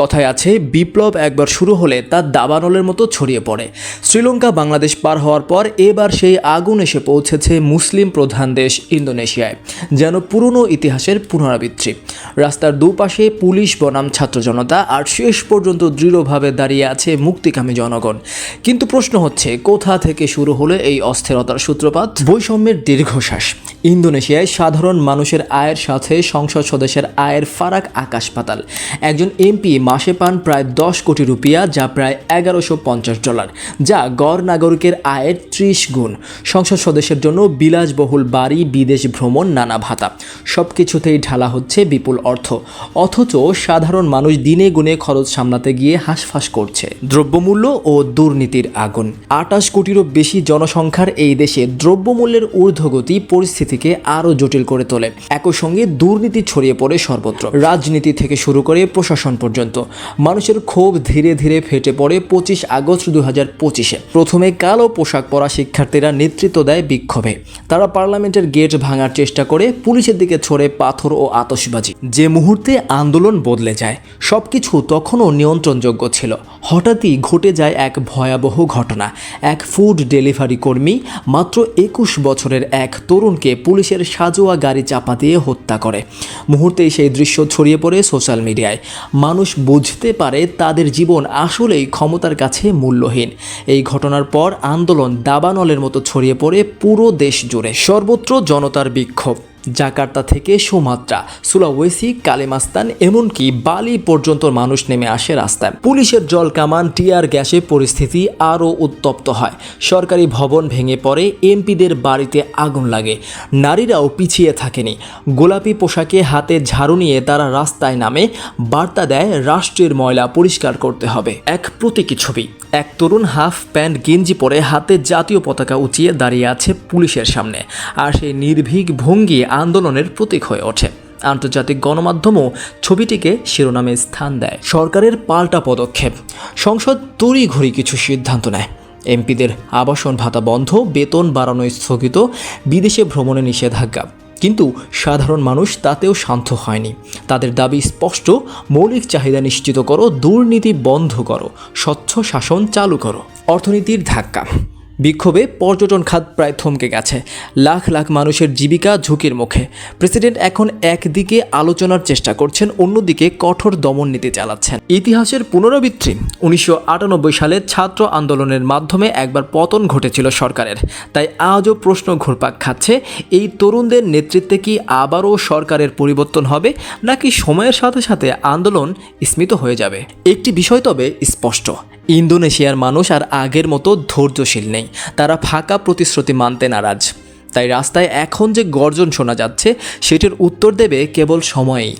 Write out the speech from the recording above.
কথায় আছে, বিপ্লব একবার শুরু হলে তা দাবানলের মতো ছড়িয়ে পড়ে। শ্রীলঙ্কা বাংলাদেশ পার হওয়ার পর এবার সেই আগুন এসে পৌঁছেছে মুসলিম প্রধান দেশ ইন্দোনেশিয়ায়, যেন পুরনো ইতিহাসের পুনরাবৃত্তি। রাস্তার দুপাশে পুলিশ, বনাম, ছাত্র জনতা আর শেষ পর্যন্ত দৃঢ়ভাবে দাঁড়িয়ে আছে মুক্তিকামী জনগণ। কিন্তু প্রশ্ন হচ্ছে, কোথা থেকে শুরু হলো এই অস্থিরতার সূত্রপাত? বৈষম্যের দীর্ঘশ্বাস। ইন্দোনেশিয়ায় সাধারণ মানুষের আয়ের সাথে সংসদ সদস্যের আয়ের ফারাক আকাশ পাতাল। একজন এমপি মাসে পান প্রায় দশ কোটি রুপিয়া, যা প্রায় এগারোশো পঞ্চাশ ডলার, যা গড় নাগরিকের আয়ের ত্রিশ গুণ। সংসদ সদস্যের জন্য বিলাসবহুল বাড়ি, বিদেশ ভ্রমণ, নানা ভাতা। সব কিছুতেই ঢালা হচ্ছে বিপুল অর্থ। অথচ সাধারণ মানুষ দিনে গুণে খরচ সামলাতে গিয়ে হাঁসফাঁস করছে। দ্রব্যমূল্য ও দুর্নীতির আগুন। আটাশ কোটিরও বেশি জনসংখ্যার এই দেশে দ্রব্যমূল্যের ঊর্ধ্বগতি পরিস্থিতিকে আরও জটিল করে তোলে। একই সঙ্গে দুর্নীতি ছড়িয়ে পড়ে সর্বত্র। রাজনীতি থেকে শুরু করে প্রশাসন পর্যন্ত। মানুষের ক্ষোভ ধীরে ধীরে ফেটে পড়ে পঁচিশ আগস্ট দু হাজার পঁচিশে। প্রথমে কালো পোশাক পরা শিক্ষার্থীরা নেতৃত্ব দেয় বিক্ষোভে। তারা পার্লামেন্টের গেট ভাঙার চেষ্টা করে, পুলিশের দিকে ছড়ে পাথর ও আতশবাজি। যে মুহূর্তে আন্দোলন বদলে যায়, সবকিছু তখনও নিয়ন্ত্রণযোগ্য ছিল। হঠাৎই ঘটে যায় এক ভয়াবহ ঘটনা। এক ফুড ডেলিভারি কর্মী মাত্র একুশ বছরের এক তরুণকে পুলিশের সাজোয়া গাড়ি চাপা দিয়ে হত্যা করে। মুহূর্তেই সেই দৃশ্য ছড়িয়ে পড়ে সোশ্যাল মিডিয়ায়। মানুষ বুঝতে পারে তাদের জীবন আসলেই ক্ষমতার কাছে মূল্যহীন। এই ঘটনার পর আন্দোলন দাবানলের মতো ছড়িয়ে পড়ে পুরো দেশ জুড়ে। সর্বত্র জনতার বিক্ষোভ। জাকার্তা থেকে সুমাত্রা। সুলাওয়েসি, কালিমাস্তান, এমনকি বালি পর্যন্ত মানুষ নেমে আসে রাস্তায়। পুলিশের জল কামান, টিয়ার গ্যাসে পরিস্থিতি আরও উত্তপ্ত হয়। সরকারি ভবন ভেঙে পড়ে, এমপিদের বাড়িতে আগুন লাগে। নারীরাও পিছিয়ে থাকেনি। গোলাপি পোশাকে হাতে ঝাড়ু নিয়ে তারা রাস্তায় নামে। বার্তা দেয়, রাষ্ট্রের ময়লা পরিষ্কার করতে হবে। এক প্রতীকী ছবি। এক তরুণ হাফ প্যান্ট গেঞ্জি পরে হাতে জাতীয় পতাকা উঁচিয়ে দাঁড়িয়ে আছে পুলিশের সামনে। আর সেই নির্ভীক ভঙ্গি আন্দোলনের প্রতীক হয়ে ওঠে। আন্তর্জাতিক গণমাধ্যমও ছবিটিকে শিরোনামে স্থান দেয়। সরকারের পাল্টা পদক্ষেপ। সংসদ তড়িঘড়ি কিছু সিদ্ধান্ত নেয়। এমপিদের আবাসন ভাতা বন্ধ, বেতন বাড়ানো স্থগিত, বিদেশে ভ্রমণে নিষেধাজ্ঞা। কিন্তু সাধারণ মানুষ তাতেও শান্ত হয়নি। তাদের দাবি স্পষ্ট, মৌলিক চাহিদা নিশ্চিত করো, দুর্নীতি বন্ধ করো, স্বচ্ছ শাসন চালু করো। অর্থনীতির ধাক্কা। বিক্ষোভে পর্যটন খাত প্রায় থমকে গেছে। লাখ লাখ মানুষের জীবিকা ঝুঁকির মুখে। প্রেসিডেন্ট এখন একদিকে আলোচনার চেষ্টা করছেন, অন্যদিকে কঠোর দমন নীতি চালাচ্ছেন। ইতিহাসের পুনরাবৃত্তি। উনিশশো আটানব্বই সালে ছাত্র আন্দোলনের মাধ্যমে একবার পতন ঘটেছিল সরকারের। তাই আজও প্রশ্ন ঘুরপাক খাচ্ছে, এই তরুণদের নেতৃত্বে কি আবারও সরকারের পরিবর্তন হবে, নাকি সময়ের সাথে সাথে আন্দোলন স্মিত হয়ে যাবে? একটি বিষয় তবে স্পষ্ট ইন্দোনেশিয়ার মানুষ আর আগের মতো ধৈর্যশীল নেই। তারা ফাঁকা প্রতিশ্রুতি মানতে নারাজ। তাই রাস্তায় এখন যে গর্জন শোনা যাচ্ছে, সেটির উত্তর দেবে কেবল সময়ই।